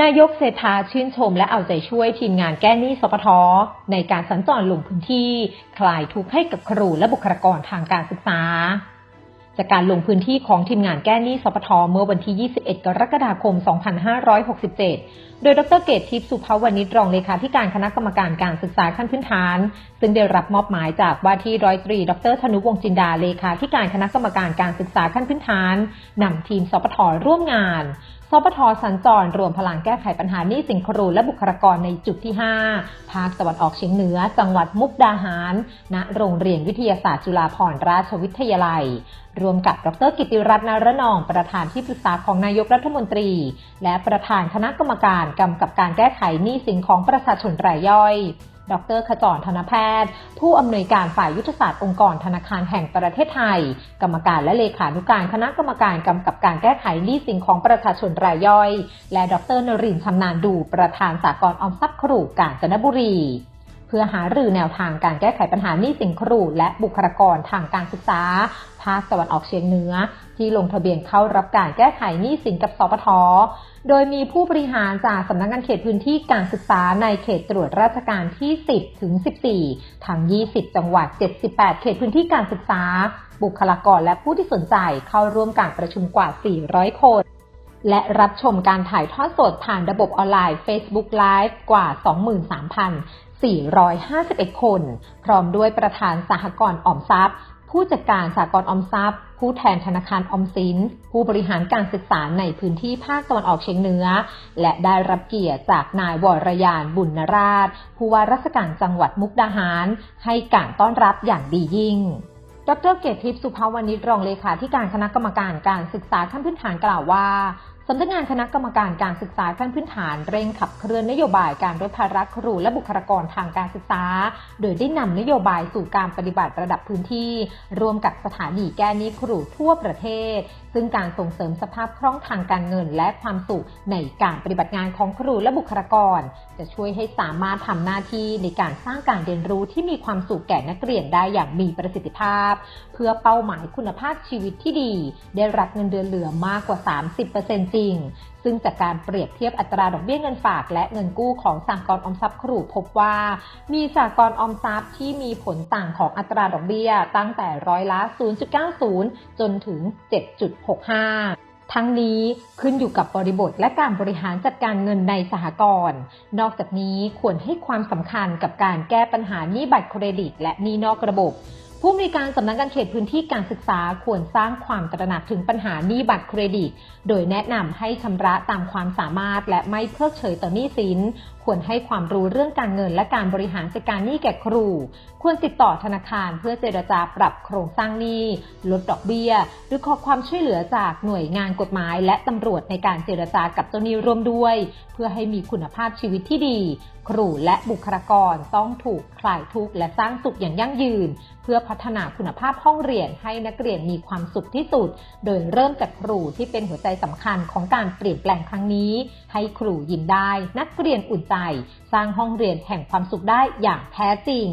นายกเศรษฐาชื่นชมและเอาใจช่วยทีมงานแก้หนี้สปทในการสัญจรลงพื้นที่ คลายทุกข์ให้กับครูและบุคลากรทางการศึกษา จากการลงพื้นที่ของทีมงานแก้หนี้สปทเมื่อวันที่ 21 กรกฎาคม 2567 โดยดรเกตทิพย์สุภาวณิชรองเลขาธิการคณะกรรมการการศึกษาขั้นพื้นฐาน ซึ่งได้รับมอบหมายจากว่าที่ร้อยตรี ดรธนุวงจินดาเลขาธิการคณะกรรมการการศึกษาขั้นพื้นฐานนำทีมสปทร่วมงาน สปทสัญจรรวมพลังแก้ไขปัญหาหนี้สินครูและบุคลากรในจุดที่ 5 ภาคตะวันออกเฉียงเหนือ จังหวัดมุกดาหาร ณ โรงเรียนวิทยาศาสตร์จุฬาภรณราชวิทยาลัย รวมกับดรกิติรัตน์นรนอง ประธานที่ปรึกษาของนายกรัฐมนตรี และประธานคณะกรรมการกำกับการแก้ไขหนี้สินของประชาชนรายย่อย ดรขจรธนแพทย์ ผู้อำนวยการฝ่ายยุทธศาสตร์องค์กรธนาคารแห่งประเทศไทย กรรมการและเลขานุการคณะกรรมการกำกับการแก้ไขหนี้สินของประชาชนรายย่อย และดรนรินทร์ชำนาญดูประธานสากลออมทรัพย์ครูกาญจนบุรี เพื่อหารือแนวทางการแก้ไขปัญหาหนี้สินครูและบุคลากรทางการศึกษา ภาคตะวันออกเฉียงเหนือ ที่ลงทะเบียนเข้ารับการแก้ไขหนี้สินกับสปทโดยมีผู้บริหารจากสำนักงานเขตพื้นที่การศึกษาในเขตตรวจราชการที่ 10 ถึง 14 ทั้ง 20 จังหวัด 78 เขตพื้นที่การศึกษา บุคลากรและผู้ที่สนใจเข้าร่วมการประชุมกว่า 400 คน และรับชมการถ่ายทอดสดผ่านระบบออนไลน์ Facebook Live กว่า 23,451 คน พร้อมด้วยประธานสหกรณ์ออมทรัพย์ ผู้จัดการสากลออมทรัพย์ ผู้แทนธนาคารออมสิน ผู้บริหารการศึกษาในพื้นที่ภาคตะวันออกเฉียงเหนือ และได้รับเกียรติจากนายวรยานบุญนราช ผู้ว่าราชการจังหวัดมุกดาหาร ให้การต้อนรับอย่างดียิ่ง ดรเกตทิพย์สุภาวณิชรองเลขาธิการคณะกรรมการการศึกษาขั้นพื้นฐานกล่าวว่า สำนักงานคณะกรรมการการศึกษาขั้นพื้นฐานเร่งขับเคลื่อนนโยบายการลดภาระครูและบุคลากรทางการศึกษา โดยได้นำนโยบายสู่การปฏิบัติระดับพื้นที่ รวมกับสถานีแก้หนี้ครูทั่วประเทศ ซึ่งการส่งเสริมสภาพคล่องทางการเงินและความสุขในการปฏิบัติงานของครูและบุคลากร จะช่วยให้สามารถทำหน้าที่ในการสร้างการเรียนรู้ที่มีความสุขแก่นักเรียนได้อย่างมีประสิทธิภาพ เพื่อเป้าหมายคุณภาพชีวิตที่ดี ได้รับเงินเดือนเหลือมากกว่า 30%จริงซึ่งจากการเปรียบเทียบอัตราดอกเบี้ยเงินฝากและเงินกู้ของสหกรณ์ออมทรัพย์ครูพบว่า มีสหกรณ์ออมทรัพย์ที่มีผลต่างของอัตราดอกเบี้ยตั้งแต่ร้อยละ 0.90 จนถึง 7.65ทั้งนี้ขึ้นอยู่กับบริบทและการบริหารจัดการเงินในสหกรณ์ นอกจากนี้ควรให้ความสำคัญกับการแก้ปัญหาหนี้บัตรเครดิตและหนี้นอกระบบ ผู้มีการสำนักงานเขตพื้นที่การศึกษาควรสร้างความตระหนักถึงปัญหาหนี้บัตรเครดิต โดยแนะนำให้ชำระตามความสามารถและไม่เพิกเฉยต่อหนี้สินควรให้ความรู้เรื่องการเงินและการบริหารจัดการหนี้แก่ครู ควรติดต่อธนาคารเพื่อเจรจาปรับโครงสร้างหนี้ ลดดอกเบี้ย หรือขอความช่วยเหลือจากหน่วยงานกฎหมาย และตำรวจในการเจรจากับเจ้าหนี้ร่วมด้วย เพื่อให้มีคุณภาพชีวิตที่ดี ครูและบุคลากรต้องถูกคลายทุกข์และสร้างสุขอย่างยั่งยืน เพื่อพัฒนาคุณภาพห้องเรียนให้นักเรียนมีความสุขที่สุด โดยเริ่มจากครูที่เป็นหัวใจสำคัญของการเปลี่ยนแปลงครั้งนี้ ให้ครูยิ้มได้ นักเรียนอุ่นใจ สร้างห้องเรียนแห่งความสุขได้อย่างแท้จริง